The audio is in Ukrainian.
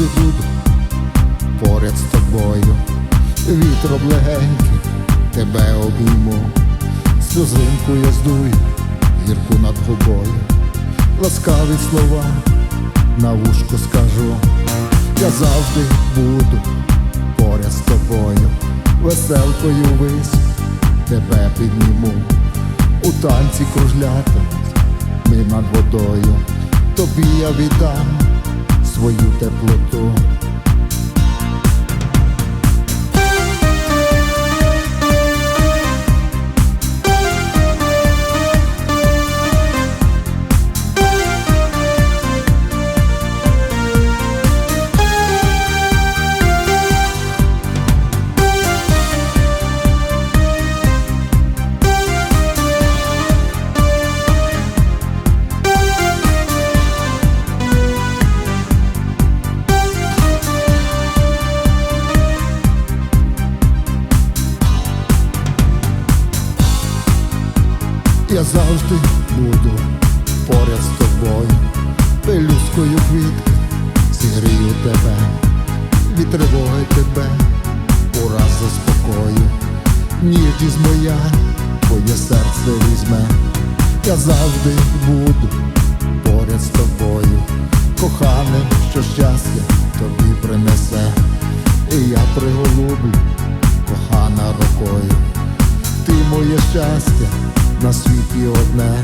завжди буду поряд з тобою, вітро легеньким тебе обійму, сльозинку я здую, гірку над губою, ласкаві слова на вушку скажу, я завжди буду поряд з тобою, веселкою вись тебе підніму, у танці кружлята ми над водою, тобі я віддам свою теплоту. Я завжди буду поряд з тобою, пелюскою квітки зігрію тебе, від тривоги тебе, ураз заспокою, ніжність моя, твоє серце візьме, я завжди буду поряд з тобою, коханим, що щастя тобі принесе, і я приголублю, кохана рукою. Ти моє щастя на світі одне,